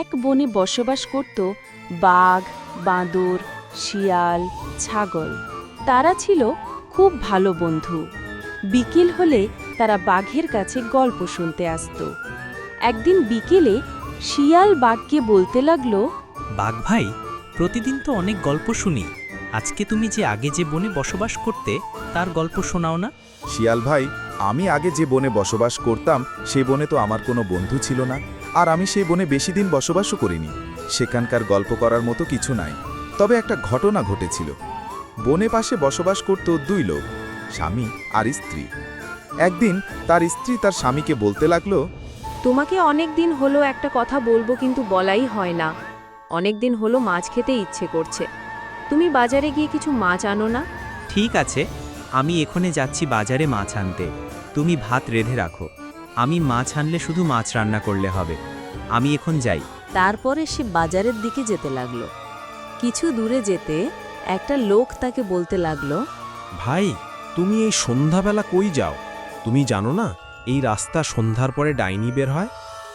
এক বনে বসবাস করত বাঘ বাঁদর শিয়াল ছাগল। তারা ছিল খুব ভালো বন্ধু। বিকেল হলে তারা বাঘের কাছে গল্প শুনতে আসতো। একদিন বিকেলে শিয়াল বাঘকে বলতে লাগল বাঘ ভাই প্রতিদিন তো অনেক গল্প শুনি। আজকে তুমি যে আগে যে বনে বসবাস করতে তার গল্প শোনাও না? শিয়াল ভাই আমি আগে যে বনে বসবাস করতাম সে বনে তো আমার কোনো বন্ধু ছিল না। আর আমি সেই বনে বেশি দিন বসবাসও করিনি। সেখানকার গল্প করার মতো কিছু নাই। তবে একটা ঘটনা ঘটেছিল। বনে পাশে বসবাস করত দুই লোক স্বামী আর স্ত্রী। একদিন তার স্ত্রী তার স্বামীকে বলতে লাগল তোমাকে অনেক দিন হলো একটা কথা বলব কিন্তু বলাই হয় না। অনেক দিন হলো মাছ খেতে ইচ্ছে করছে। তুমি বাজারে গিয়ে কিছু মাছ আনো না? ঠিক আছে আমি এখনে যাচ্ছি বাজারে মাছ আনতে। তুমি ভাত রেঁধে রাখো। আমি মাছ আনলে শুধু মাছ রান্না করলে হবে। আমি এখন যাই। তারপরে সে বাজারের দিকে যেতে লাগল। কিছু দূরে যেতে একটা লোক তাকে বলতে লাগল ভাই তুমি এই সন্ধ্যাবেলা কই যাও? তুমি জানো না এই রাস্তা সন্ধ্যার পরে ডাইনি বের হয়?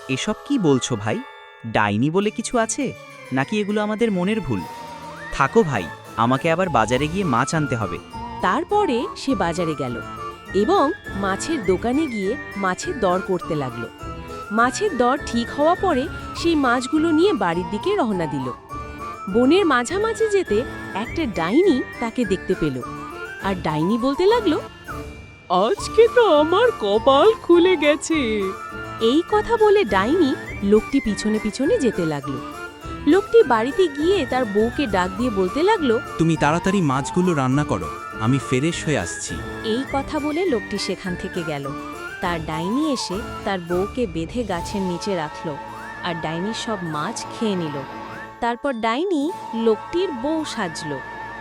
এসব কি বলছো ভাই? ডাইনি বলে কিছু আছে? নাকি এগুলো আমাদের মনের ভুল? থাকো ভাই আমাকে আবার বাজারে গিয়ে মাছ আনতে হবে। তারপরে সে বাজারে গেল। এবং মাছের দোকানে গিয়ে মাছের দর করতে লাগল। মাছের দর ঠিক হওয়া পরে সেই মাছগুলো নিয়ে বাড়ির দিকে রওনা দিল। বনের মাঝামাঝি যেতে একটা ডাইনি তাকে দেখতে পেল। আর ডাইনি বলতে লাগল আজকে তো আমার কপাল খুলে গেছে। এই কথা বলে ডাইনি লোকটি পিছনে পিছনে যেতে লাগল। লোকটি বাড়িতে গিয়ে তার বউকে ডাক দিয়ে বলতে লাগল তুমি তাড়াতাড়ি মাছগুলো রান্না করো। আমি ফ্রেশ হয়ে আসছি। এই কথা বলে লোকটি সেখান থেকে গেল। তার ডাইনি এসে তার বউকে বেঁধে গাছের নিচে রাখল আর ডাইনি সব মাছ খেয়ে নিল। তারপর ডাইনি লোকটির বউ সাজল।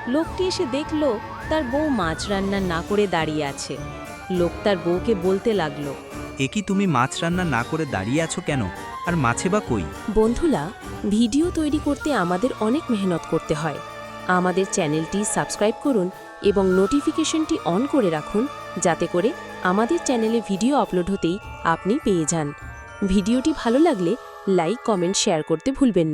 লোকটি এসে দেখল তার বউ মাছ রান্না না করে দাঁড়িয়ে আছে। লোক তার বউকে বলতে লাগল এ কি তুমি মাছ রান্না না করে দাঁড়িয়ে আছো কেন? আর মাছে বা কই? বন্ধুরা ভিডিও তৈরি করতে আমাদের অনেক মেহনত করতে হয়। আমাদের চ্যানেলটি সাবস্ক্রাইব করুন এবং নোটিফিকেশনটি অন করে রাখুন, যাতে করে আমাদের চ্যানেলে ভিডিও আপলোড হতেই আপনি পেয়ে যান। ভিডিওটি ভালো লাগলে লাইক কমেন্ট শেয়ার করতে ভুলবেন না।